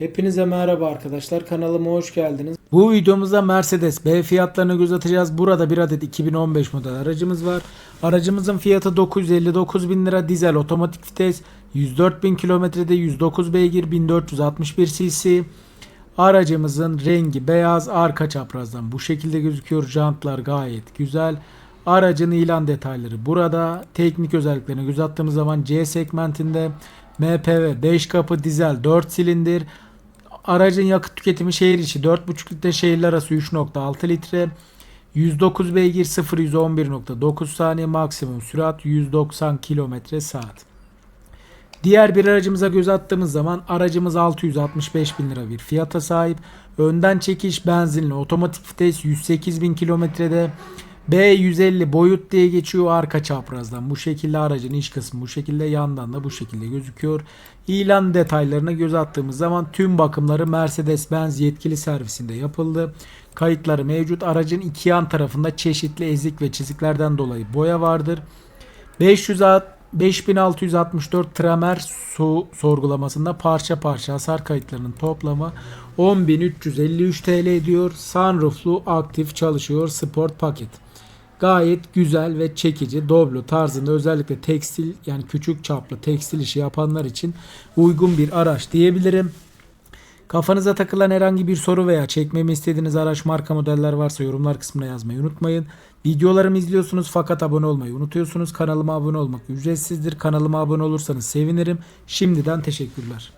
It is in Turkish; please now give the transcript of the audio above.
Hepinize merhaba arkadaşlar. Kanalıma hoş geldiniz. Bu videomuzda Mercedes B fiyatlarını göz atacağız. Burada bir adet 2015 model aracımız var. Aracımızın fiyatı 959 bin lira. Dizel otomatik vites. 104 bin kilometrede 109 beygir 1461 cc. Aracımızın rengi beyaz. Arka çaprazdan bu şekilde gözüküyor. Jantlar gayet güzel. Aracın ilan detayları burada. Teknik özelliklerine göz attığımız zaman C segmentinde MPV 5 kapı dizel 4 silindir. Aracın yakıt tüketimi şehir içi 4.5 litre şehirler arası 3.6 litre. 109 beygir 0 111.9 saniye maksimum sürat 190 km saat. Diğer bir aracımıza göz attığımız zaman aracımız 665 bin lira bir fiyata sahip. Önden çekiş benzinli otomatik vites 108 bin kilometrede. B150 boyut diye geçiyor arka çaprazdan. Bu şekilde aracın iç kısmı bu şekilde yandan da bu şekilde gözüküyor. İlan detaylarına göz attığımız zaman tüm bakımları Mercedes-Benz yetkili servisinde yapıldı. Kayıtları mevcut. Aracın iki yan tarafında çeşitli ezik ve çiziklerden dolayı boya vardır. 500 5664 Tramer su sorgulamasında parça parça hasar kayıtlarının toplamı 10.353 TL ediyor. Sunrooflu aktif çalışıyor sport paket. Gayet güzel ve çekici Doblo tarzında özellikle tekstil yani küçük çaplı tekstil işi yapanlar için uygun bir araç diyebilirim. Kafanıza takılan herhangi bir soru veya çekmemi istediğiniz araç marka modeller varsa yorumlar kısmına yazmayı unutmayın. Videolarımı izliyorsunuz fakat abone olmayı unutuyorsunuz. Kanalıma abone olmak ücretsizdir. Kanalıma abone olursanız sevinirim. Şimdiden teşekkürler.